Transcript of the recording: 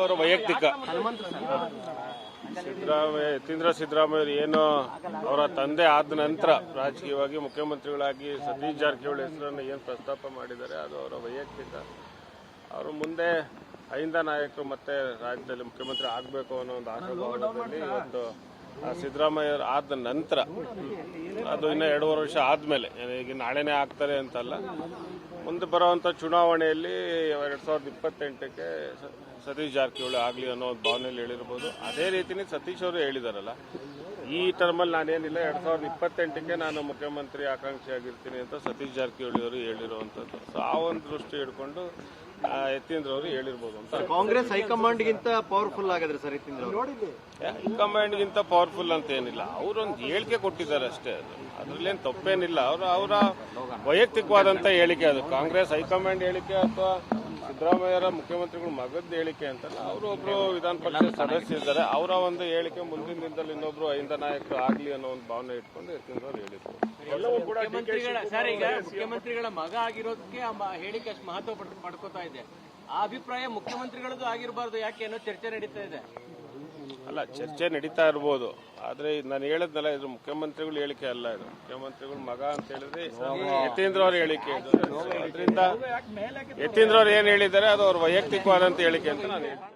ಅವರ ವೈಯಕ್ತಿಕ. ಸಿದ್ದರಾಮಯ್ಯ, ಯತೀಂದ್ರ ಸಿದ್ದರಾಮಯ್ಯ ಏನು ಅವರ ತಂದೆ ಆದ ನಂತರ ರಾಜಕೀಯವಾಗಿ ಮುಖ್ಯಮಂತ್ರಿಗಳಾಗಿ ಸತೀಶ್ ಜಾರಕಿಹೊಳಿ ಹೆಸರನ್ನು ಏನು ಪ್ರಸ್ತಾಪ ಮಾಡಿದ್ದಾರೆ, ಅದು ಅವರ ವೈಯಕ್ತಿಕ. ಅವರು ಮುಂದೆ ಅಹಿಂದ ನಾಯಕರು ಮತ್ತೆ ರಾಜ್ಯದಲ್ಲಿ ಮುಖ್ಯಮಂತ್ರಿ ಆಗಬೇಕು ಅನ್ನೋ ಒಂದು ಆಶಾಭಾವದಲ್ಲಿ ಆ ಸಿದ್ದರಾಮಯ್ಯ ಆದ ನಂತರ ಅದು ಇನ್ನು ಎರಡೂವರೆ ವರ್ಷ ಆದಮೇಲೆ. ಈಗ ನಾಳೆನೇ ಆಗ್ತಾರೆ ಅಂತಲ್ಲ. ಮುಂದೆ ಬರುವಂಥ ಚುನಾವಣೆಯಲ್ಲಿ ಎರಡು ಸಾವಿರದ ಇಪ್ಪತ್ತೆಂಟಕ್ಕೆ ಸತೀಶ್ ಜಾರಕಿಹೊಳಿ ಆಗಲಿ ಅನ್ನೋ ಒಂದು ಭಾವನೆಯಲ್ಲಿ ಹೇಳಿರ್ಬೋದು. ಅದೇ ರೀತಿನೇ ಸತೀಶ್ ಅವರು ಹೇಳಿದಾರಲ್ಲ. ಈ ಟರ್ಮಲ್ಲಿ ನಾನೇನಿಲ್ಲ, ಎರಡು ಸಾವಿರದ ಇಪ್ಪತ್ತೆಂಟಕ್ಕೆ ನಾನು ಮುಖ್ಯಮಂತ್ರಿ ಆಕಾಂಕ್ಷಿ ಆಗಿರ್ತೀನಿ ಅಂತ ಸತೀಶ್ ಜಾರಕಿಹೊಳಿ ಅವರು ಹೇಳಿರುವಂಥದ್ದು. ಸೊ, ಆ ಒಂದು ದೃಷ್ಟಿ ಹಿಡ್ಕೊಂಡು ಯತೀಂದ್ರ ಅವರು ಹೇಳಿರ್ಬೋದು ಅಂತ. ಕಾಂಗ್ರೆಸ್ ಹೈಕಮಾಂಡ್ಗಿಂತ ಪವರ್ಫುಲ್ ಆಗಿದ್ರೆ ಸರ್ ಯತೀಂದ್ರ ಹೈಕಮಾಂಡ್ ಗಿಂತ ಪವರ್ಫುಲ್ ಅಂತ ಏನಿಲ್ಲ. ಅವರೊಂದು ಹೇಳಿಕೆ ಕೊಟ್ಟಿದ್ದಾರೆ ಅಷ್ಟೇ ಅದು. ಅದ್ರಲ್ಲೇನು ತಪ್ಪೇನಿಲ್ಲ. ಅವರು ಅವರ ವೈಯಕ್ತಿಕವಾದಂತ ಹೇಳಿಕೆ ಅದು. ಕಾಂಗ್ರೆಸ್ ಹೈಕಮಾಂಡ್ ಹೇಳಿಕೆ ಅಥವಾ ಸಿದ್ದರಾಮಯ್ಯರ ಮುಖ್ಯಮಂತ್ರಿಗಳು ಮಗದ ಹೇಳಿಕೆ ಅಂತಲ್ಲ ಅವರು ಒಬ್ರು ವಿಧಾನ ಪರಿಷತ್ ಸದಸ್ಯರಿದ್ದಾರೆ ಅವರ ಒಂದು ಹೇಳಿಕೆ ಮುಂದಿನ ದಿನದಲ್ಲಿ ಇನ್ನೊಬ್ರು ಐಂದ ನಾಯಕರು ಆಗ್ಲಿ ಅನ್ನೋ ಒಂದು ಭಾವನೆ ಇಟ್ಕೊಂಡು ಇರ್ತಿದ್ರು ಅವರು ಹೇಳಿದ್ರು. ಎಲ್ಲವೂ ಕೂಡ ಮುಖ್ಯಮಂತ್ರಿಗಳ ಸರ್ ಈಗ ಮುಖ್ಯಮಂತ್ರಿಗಳ ಮಗ ಆಗಿರೋದಕ್ಕೆ ಆ ಮ- ಹೇಳಿಕೆ ಅಷ್ಟು ಮಹತ್ವ ಪಡ್- ಪಡ್ಕೋತಾ ಇದೆ. ಆ ಅಭಿಪ್ರಾಯ ಮುಖ್ಯಮಂತ್ರಿಗಳದ್ದು ಆಗಿರಬಾರ್ದು ಯಾಕೆ ಅನ್ನೋ ಚರ್ಚೆ ನಡೀತಾ ಇದೆ. ಅಲ್ಲ ಚರ್ಚೆ ನಡೀತಾ ಇರ್ಬೋದು. ಆದ್ರೆ ನಾನು ಹೇಳಿದ್ನಲ್ಲ ಇದು ಮುಖ್ಯಮಂತ್ರಿಗಳು ಹೇಳಿಕೆ ಅಲ್ಲ ಇದು. ಮುಖ್ಯಮಂತ್ರಿಗಳು ಮಗ ಅಂತ ಹೇಳಿದ್ರೆ ಯತೀಂದ್ರ ಅವ್ರ ಹೇಳಿಕೆ ಇದು. ಅದರಿಂದ ಯತೀಂದ್ರ ಅವ್ರು ಏನ್ ಹೇಳಿದ್ದಾರೆ ಅದು ಅವ್ರ ವೈಯಕ್ತಿಕವಾದಂತ ಹೇಳಿಕೆ ಅಂತ ನಾನು ಹೇಳ್ತೀನಿ.